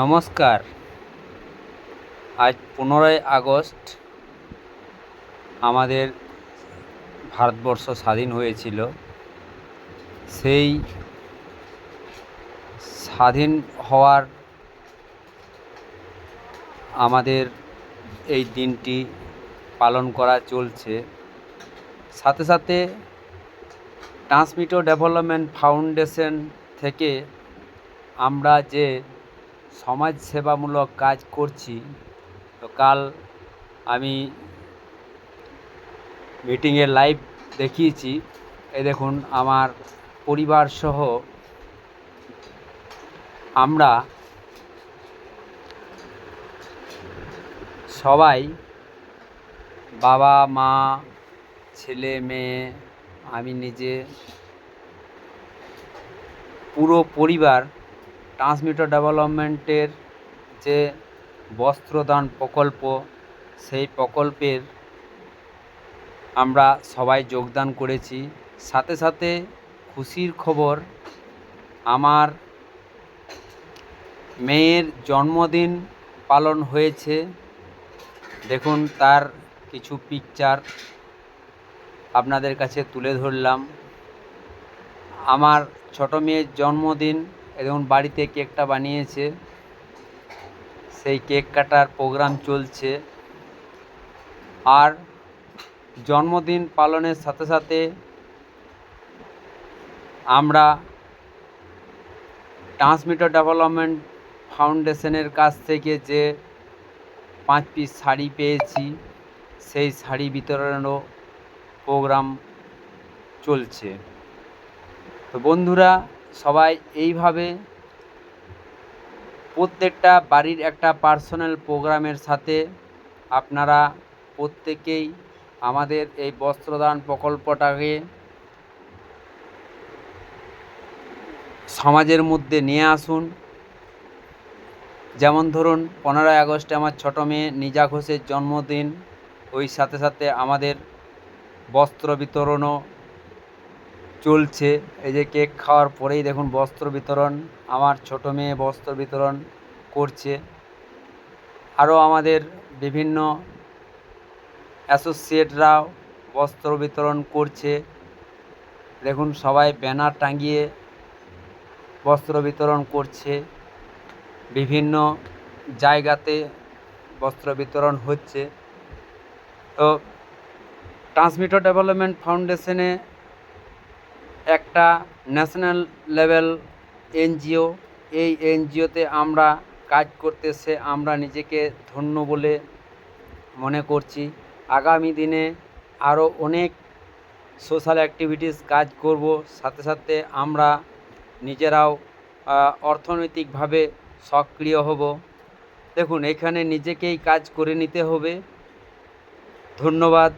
নমস্কার। আজ পনেরোই আগস্ট আমাদের ভারতবর্ষ স্বাধীন হয়েছিল। সেই স্বাধীন হওয়ার আমাদের এই দিনটি পালন করা চলছে। সাথে সাথে ট্রান্সমিটো ডেভেলপমেন্ট ফাউন্ডেশন থেকে আমরা যে সমাজ সেবামূলক কাজ করছি। তো কাল আমি মিটিংয়ে লাইভ দেখিয়েছি। এই দেখুন, আমার পরিবার সহ আমরা সবাই বাবা, মা, ছেলে, মেয়ে, আমি নিজে, পুরো পরিবার ট্রান্সমিটার ডেভেলপমেন্টের যে বস্ত্রদান প্রকল্প, সেই প্রকল্পের আমরা সবাই যোগদান করেছি। সাথে সাথে খুশির খবর, আমার মেয়ের জন্মদিন পালন হয়েছে। দেখুন, তার কিছু পিকচার আপনাদের কাছে তুলে ধরলাম। আমার ছোটো মেয়ের জন্মদিন দেখুন বাড়িতে কেকটা বানিয়েছে, সেই কেক কাটার প্রোগ্রাম চলছে। আর জন্মদিন পালনের সাথে সাথে আমরা ট্রান্সমিটার ডেভেলপমেন্ট ফাউন্ডেশনের কাছ থেকে যে পাঁচ পিস শাড়ি পেয়েছি, সেই শাড়ি বিতরণেরও প্রোগ্রাম চলছে। তো বন্ধুরা সবাই এইভাবে প্রত্যেকটা বাড়ির একটা পার্সোনাল প্রোগ্রামের সাথে আপনারা প্রত্যেকেই আমাদের এই বস্ত্রদান প্রকল্পটাকে সমাজের মধ্যে নিয়ে আসুন। যেমন ধরুন, পনেরোই আগস্টে আমার ছোটো মেয়ে নিজা ঘোষের জন্মদিন। ওই সাথে সাথে আমাদের বস্ত্র বিতরণও চলছে। এই যে কেক খাওয়ার পরেই দেখুন বস্ত্র বিতরণ, আমার ছোটো মেয়ে বস্ত্র বিতরণ করছে। আরও আমাদের বিভিন্ন অ্যাসোসিয়েটরাও বস্ত্র বিতরণ করছে। দেখুন সবাই ব্যানার টাঙিয়ে বস্ত্র বিতরণ করছে। বিভিন্ন জায়গাতে বস্ত্র বিতরণ হচ্ছে। তো ট্রান্সমিটার ডেভেলপমেন্ট ফাউন্ডেশনে একটা ন্যাশনাল লেভেল এনজিও, এই এনজিওতে আমরা কাজ করতে এসে আমরা নিজেকে ধন্য বলে মনে করছি। আগামী দিনে আরও অনেক সোশ্যাল অ্যাক্টিভিটিস কাজ করব। সাথে সাথে আমরা নিজেরাও অর্থনৈতিকভাবে সক্রিয় হব। দেখুন, এখানে নিজেকেই কাজ করে নিতে হবে। ধন্যবাদ।